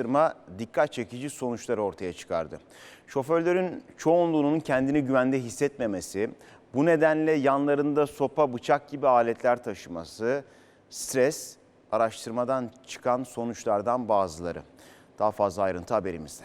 Araştırma dikkat çekici sonuçları ortaya çıkardı. Şoförlerin çoğunluğunun kendini güvende hissetmemesi, bu nedenle yanlarında sopa, bıçak gibi aletler taşıması, stres, araştırmadan çıkan sonuçlardan bazıları. Daha fazla ayrıntı haberimizde.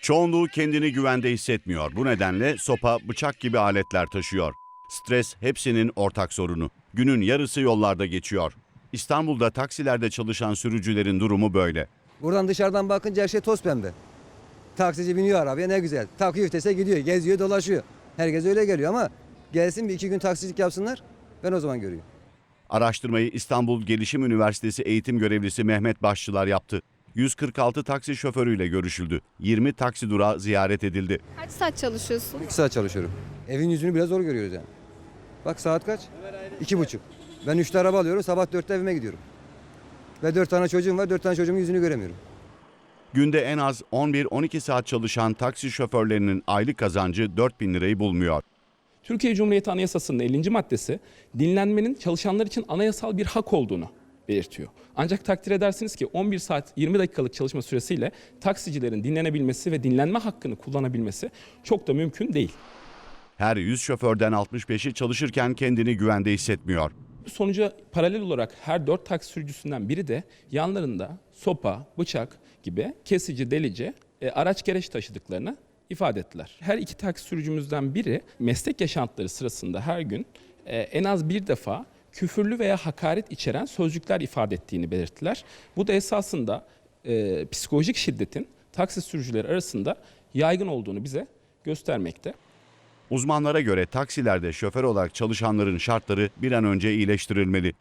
Çoğunluğu kendini güvende hissetmiyor. Bu nedenle sopa, bıçak gibi aletler taşıyor. Stres hepsinin ortak sorunu. Günün yarısı yollarda geçiyor. İstanbul'da taksilerde çalışan sürücülerin durumu böyle. Buradan dışarıdan bakınca her şey toz pembe. Taksici biniyor arabaya ne güzel. Takıyor vitese gidiyor, geziyor, dolaşıyor. Herkes öyle geliyor ama gelsin bir iki gün taksicilik yapsınlar. Ben o zaman görüyorum. Araştırmayı İstanbul Gelişim Üniversitesi eğitim görevlisi Mehmet Başçılar yaptı. 146 taksi şoförüyle görüşüldü. 20 taksi durağı ziyaret edildi. Kaç saat çalışıyorsun? İki saat çalışıyorum. Evin yüzünü biraz zor görüyoruz yani. Bak saat kaç? İki buçuk. Ben üçte araba alıyorum, sabah dörtte evime gidiyorum. Ve dört tane çocuğum var, dört tane çocuğumun yüzünü göremiyorum. Günde en az 11-12 saat çalışan taksi şoförlerinin aylık kazancı 4000 lirayı bulmuyor. Türkiye Cumhuriyeti Anayasası'nın 50. maddesi dinlenmenin çalışanlar için anayasal bir hak olduğunu belirtiyor. Ancak takdir edersiniz ki 11 saat 20 dakikalık çalışma süresiyle taksicilerin dinlenebilmesi ve dinlenme hakkını kullanabilmesi çok da mümkün değil. Her 100 şoförden 65'i çalışırken kendini güvende hissetmiyor. Sonuca paralel olarak her 4 taksi sürücüsünden biri de yanlarında sopa, bıçak gibi kesici, delici e, araç gereç taşıdıklarını ifade ettiler. Her iki taksi sürücümüzden biri meslek yaşantıları sırasında her gün e, en az bir defa küfürlü veya hakaret içeren sözcükler ifade ettiğini belirttiler. Bu da esasında e, psikolojik şiddetin taksi sürücüleri arasında yaygın olduğunu bize göstermekte. Uzmanlara göre taksilerde şoför olarak çalışanların şartları bir an önce iyileştirilmeli.